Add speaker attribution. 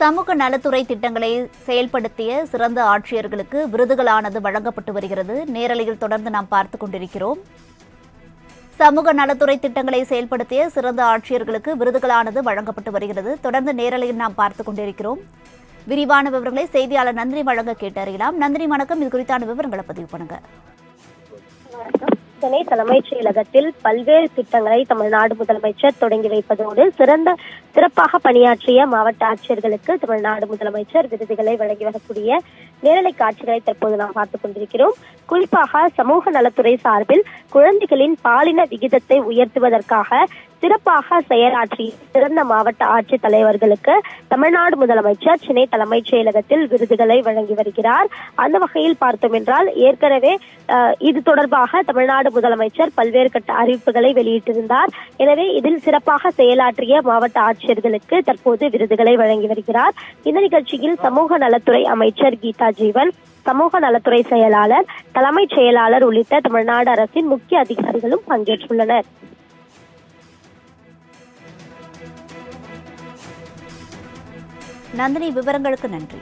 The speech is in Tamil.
Speaker 1: சமூக நலத்துறை திட்டங்களை செயல்படுத்திய சிறந்த ஆட்சியர்களுக்கு விருதுகளானது வழங்கப்பட்டு வருகிறது. நேரலையில் தொடர்ந்து நாம் பார்த்து கொண்டிருக்கிறோம். சமூக நலத்துறை திட்டங்களை செயல்படுத்திய சிறந்த ஆட்சியர்களுக்கு விருதுகளானது வழங்கப்பட்டு வருகிறது. தொடர்ந்து நேரலையில் நாம் பார்த்து கொண்டிருக்கிறோம். விரிவான விவரங்களை செய்தியாளர் நந்தினி வழங்க கேட்டறியலாம். நந்தினி வணக்கம். இது குறித்தான விவரங்களை பதிவு பண்ணுங்க.
Speaker 2: சென்னை தலைமைச் செயலகத்தில் பல்வேறு திட்டங்களை தமிழ்நாடு முதலமைச்சர் தொடங்கி வைப்பதோடு சிறந்த சிறப்பாக பணியாற்றிய மாவட்ட ஆட்சியர்களுக்கு தமிழ்நாடு முதலமைச்சர் விருதுகளை வழங்கி வரக்கூடிய நேரலை காட்சிகளை தற்போது நாம் பார்த்துக் கொண்டிருக்கிறோம். குறிப்பாக சமூக நலத்துறை சார்பில் குழந்தைகளின் பாலின விகிதத்தை உயர்த்துவதற்காக சிறப்பாக செயலாற்றிய சிறந்த மாவட்ட ஆட்சித் தலைவர்களுக்கு தமிழ்நாடு முதலமைச்சர் சென்னை தலைமைச் செயலகத்தில் விருதுகளை வழங்கி வருகிறார். அந்த வகையில் பார்த்தோம் என்றால் ஏற்கனவே இது தொடர்பாக தமிழ்நாடு முதலமைச்சர் பல்வேறு கட்ட அறிவிப்புகளை வெளியிட்டிருந்தார். எனவே இதில் சிறப்பாக செயலாற்றிய மாவட்ட ஆட்சியர்களுக்கு தற்போது விருதுகளை வழங்கி வருகிறார். இந்த நிகழ்ச்சியில் சமூக நலத்துறை அமைச்சர் கீதா ஜீவன் சமூக நலத்துறை செயலாளர் தலைமைச் செயலாளர் உள்ளிட்ட தமிழ்நாடு அரசின் முக்கிய அதிகாரிகளும் பங்கேற்றுள்ளனர்.
Speaker 1: நந்தினி விவரங்களுக்கு நன்றி.